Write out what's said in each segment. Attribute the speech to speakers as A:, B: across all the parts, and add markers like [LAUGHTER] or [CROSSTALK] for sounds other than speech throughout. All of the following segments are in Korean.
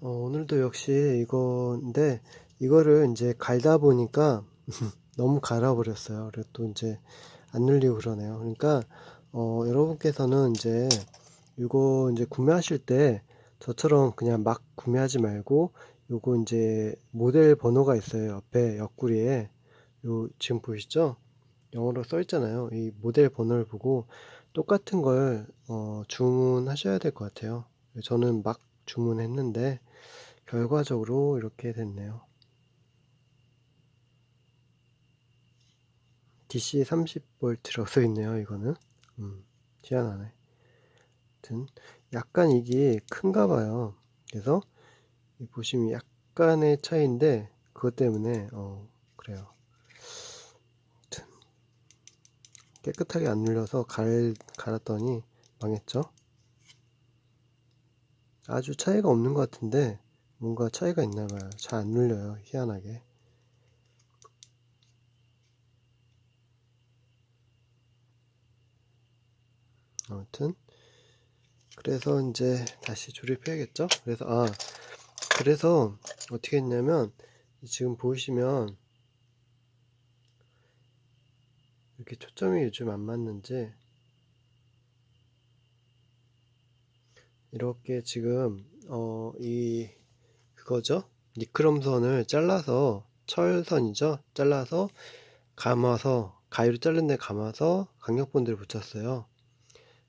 A: 어, 오늘도 역시 이건데 이거를 이제 갈다 보니까 [LAUGHS] 너무 갈아버렸어요. 그리고 또 이제 안 눌리고 그러네요. 그러니까 어, 여러분께서는 이제 이거 이제 구매하실 때 저처럼 그냥 막 구매하지 말고 요거 이제 모델 번호가 있어요. 옆에 옆구리에 요 지금 보이시죠? 영어로 써 있잖아요. 이 모델 번호를 보고 똑같은 걸 어, 주문하셔야 될 것 같아요. 저는 막 주문했는데 결과적으로 이렇게 됐네요. DC 30V라고 써 있네요. 이거는 음, 희한하네. 하여튼 약간 이게 큰가 봐요. 그래서 이 보시면 약간의 차이인데 그것 때문에 어 그래요. 하여튼 깨끗하게 안 눌려서 갈, 갈았더니 망했죠. 아주 차이가 없는 것 같은데 뭔가 차이가 있나 봐요. 잘 안 눌려요. 희한하게. 아무튼 그래서 이제 다시 조립해야겠죠? 그래서 아 그래서 어떻게 했냐면 지금 보시면 이렇게 초점이 요즘 안 맞는지 이렇게 지금 어 이 그거죠? 니크롬선을 잘라서 철선이죠? 잘라서 감아서 가위로 자른 데 감아서 강력본드를 붙였어요.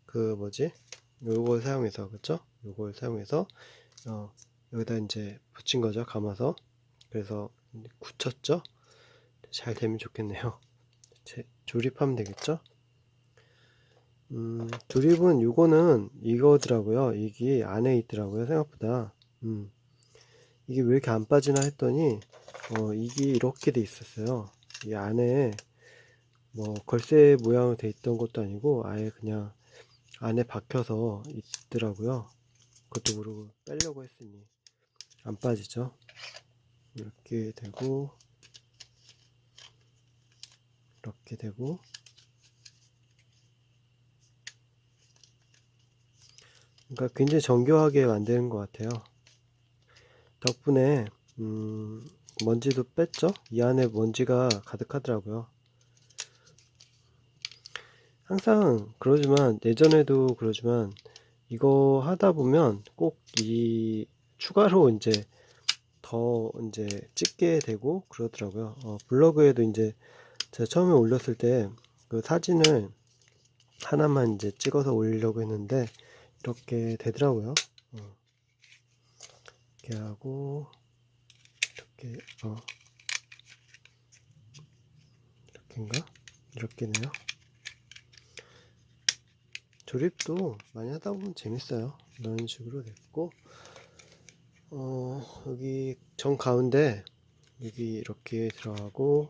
A: 그 뭐지? 요걸 사용해서 그쵸? 요걸 사용해서 어 여기다 이제 붙인 거죠 감아서. 그래서 굳혔죠? 잘 되면 좋겠네요. [LAUGHS] 제, 조립하면 되겠죠? 음, 조립은 요거는 이거더라고요. 이게 안에 있더라고요. 생각보다. 음, 이게 왜 이렇게 안 빠지나 했더니, 어, 이게 이렇게 돼 있었어요. 이 안에 뭐 걸쇠 모양으로 돼 있던 것도 아니고, 아예 그냥 안에 박혀서 있더라고요. 그것도 모르고 빼려고 했으니 안 빠지죠. 이렇게 되고, 이렇게 되고, 그러니까 굉장히 정교하게 만드는 것 같아요. 덕분에 음, 먼지도 뺐죠? 이 안에 먼지가 가득하더라고요. 항상 그러지만 예전에도 그러지만 이거 하다 보면 꼭 이 추가로 [LAUGHS] 이제 더 이제 찍게 되고 그러더라고요. 어, 블로그에도 이제 제가 처음에 올렸을 때 그 사진을 하나만 이제 찍어서 올리려고 했는데 이렇게 되더라고요. 어. 이렇게 하고 이렇게 어 이렇게인가 이렇게네요. 조립도 많이 하다 보면 재밌어요. 이런 식으로 됐고 어 여기 정 가운데 여기 이렇게 들어가고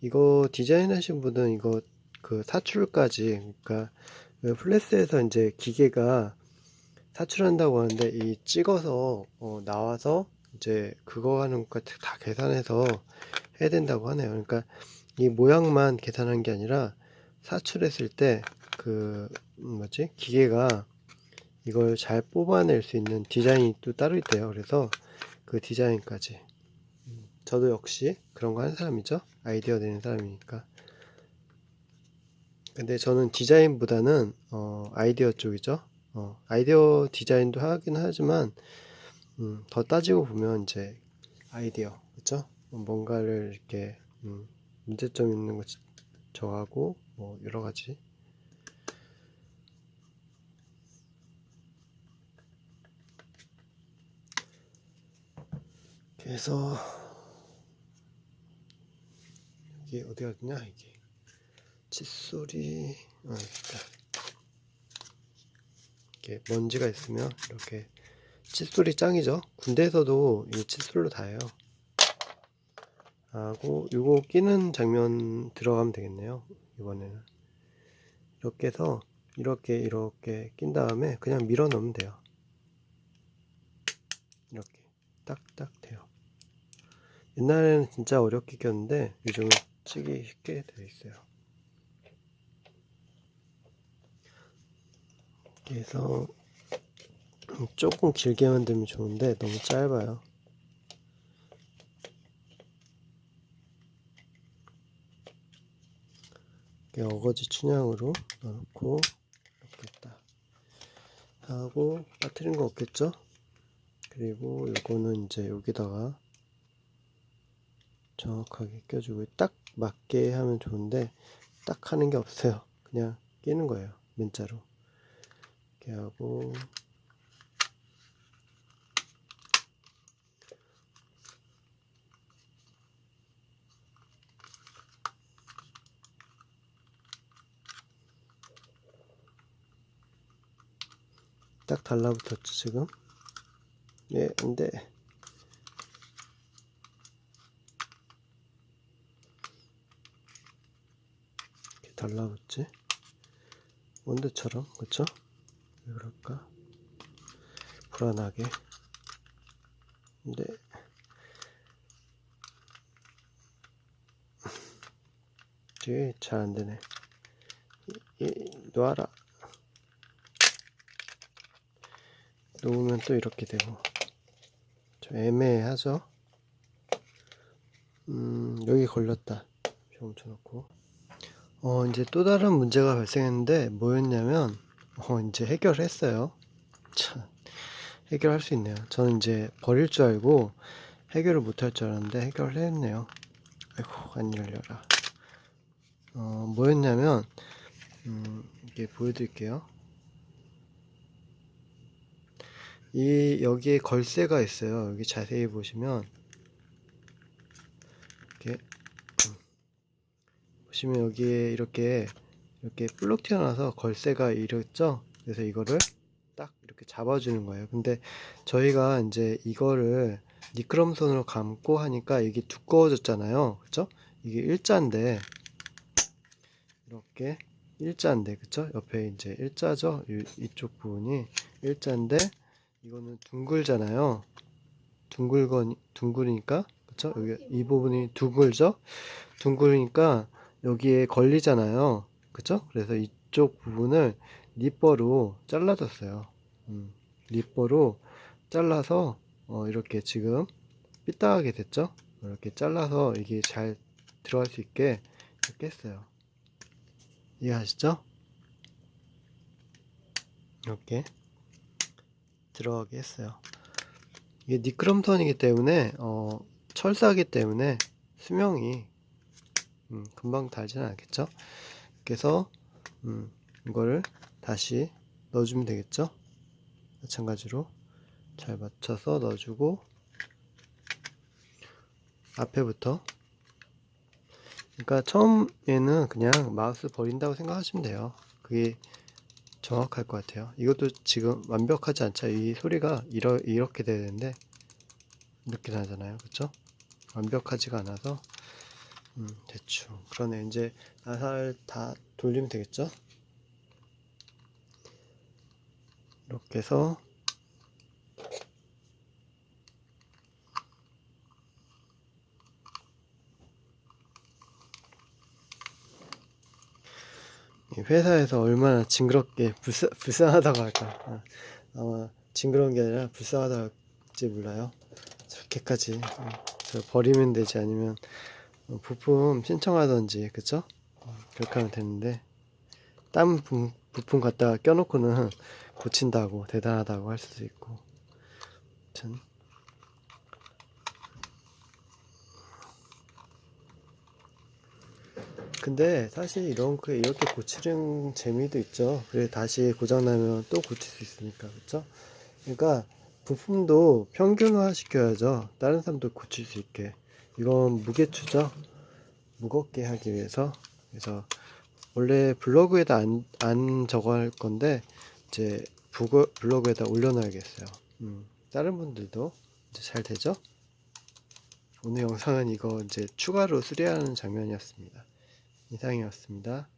A: 이거 디자인 하신 분은 이거 그 사출까지 그러니까 그 플래스에서 이제 기계가 사출한다고 하는데 이 찍어서 어 나와서 이제 그거 하는 것까지 다 계산해서 해야 된다고 하네요. 그러니까 이 모양만 계산한 게 아니라 사출했을 때 그 뭐지 기계가 이걸 잘 뽑아낼 수 있는 디자인이 또 따로 있대요. 그래서 그 디자인까지 음, 저도 역시 그런 거 하는 사람이죠. 아이디어 내는 사람이니까. 근데 저는 디자인보다는 어, 아이디어 쪽이죠. 어, 아이디어 디자인도 하긴 하지만 음, 더 따지고 보면 이제 아이디어 그렇죠? 뭔가를 이렇게 음, 문제점 있는 거 정하고 뭐 여러 가지 그래서 이게 어디 갔냐 이게 칫솔이 아, 있다. 이렇게 먼지가 있으면 이렇게 칫솔이 짱이죠. 군대에서도 이 칫솔로 다 해요. 하고 요거 끼는 장면 들어가면 되겠네요. 이번에는 이렇게 해서 이렇게 이렇게 낀 다음에 그냥 밀어 넣으면 돼요. 이렇게 딱딱 돼요. 옛날에는 진짜 어렵게 꼈는데 요즘은 치기 쉽게 되어 있어요. 그래서 조금 길게 만들면 좋은데 너무 짧아요. 이렇게 어거지 춘향으로 넣고 이렇게 딱 하고 빠뜨린 거 없겠죠? 그리고 요거는 이제 여기다가 정확하게 껴주고 딱 맞게 하면 좋은데 딱 하는 게 없어요. 그냥 끼는 거예요. 문자로 이렇게 하고. 딱 달라붙었죠 지금? 예 안돼 달라붙지? 원두처럼 그쵸? 왜 그럴까? 불안하게. 근데 뒤에 잘 안 되네. 이, 이, 놔라. 놓으면 또 이렇게 되고. 좀 애매하죠 음 여기 걸렸다. 좀 멈춰놓고. 어 이제 또 다른 문제가 발생했는데 뭐였냐면 어 이제 해결했어요. 참 해결할 수 있네요. 저는 이제 버릴 줄 알고 해결을 못할 줄 알았는데 해결을 했네요. 아이고 안 열려라. 어 뭐였냐면 음 이게 보여드릴게요. 이 여기에 걸쇠가 있어요. 여기 자세히 보시면. 이렇게 음, 보시면 여기에 이렇게 이렇게 블록 튀어나와서 걸쇠가 이렇죠. 그래서 이거를 딱 이렇게 잡아주는 거예요. 근데 저희가 이제 이거를 니크롬 손으로 감고 하니까 이게 두꺼워졌잖아요. 그쵸? 이게 일자인데 이렇게 일자인데 그쵸? 옆에 이제 일자죠? 이, 이쪽 부분이 일자인데 이거는 둥글잖아요. 둥글건 둥글이니까 그쵸? 여기 이 부분이 둥글죠? 둥글니까 여기에 걸리잖아요. 그쵸? 그래서 이쪽 부분을 니퍼로 잘라줬어요. 음, 니퍼로 잘라서 어, 이렇게 지금 삐딱하게 됐죠? 이렇게 잘라서 이게 잘 들어갈 수 있게 이렇게 했어요. 이해하시죠? 이렇게 들어가게 했어요. 이게 니크롬선이기 때문에 어, 철사기 때문에 수명이 음, 금방 달지는 않겠죠. 그래서 음, 이거를 다시 넣어주면 되겠죠. 마찬가지로 잘 맞춰서 넣어주고 앞에부터 그러니까 처음에는 그냥 마우스 버린다고 생각하시면 돼요. 그게 정확할 것 같아요. 이것도 지금 완벽하지 않죠. 이 소리가 이러, 이렇게 돼야 되는데 이렇게 나잖아요. 그쵸? 완벽하지가 않아서 음, 대충 그러네. 이제 나사를 다 돌리면 되겠죠? 이렇게 해서 이 회사에서 얼마나 징그럽게 불쌍, 불쌍하다고 할까. 아, 아마 징그러운 게 아니라 불쌍하다고 할지 몰라요. 저렇게까지. 어, 저 버리면 되지 아니면 어, 부품 신청하던지, 그쵸? 어, 그렇게 하면 되는데, 딴 부, 부품 갖다가 껴놓고는 [LAUGHS] 고친다고, 대단하다고 할 수도 있고. 참. 근데 사실 이런 거 이렇게 고치는 재미도 있죠. 그래 다시 고장 나면 또 고칠 수 있으니까 그렇죠? 그러니까 부품도 평균화 시켜야죠. 다른 사람도 고칠 수 있게. 이건 무게추죠. 무겁게 하기 위해서. 그래서 원래 블로그에다 안, 안 적어 할 건데 이제 부거, 블로그에다 올려놔야겠어요. 음, 다른 분들도 이제 잘 되죠? 오늘 영상은 이거 이제 추가로 수리하는 장면이었습니다. 이상이었습니다.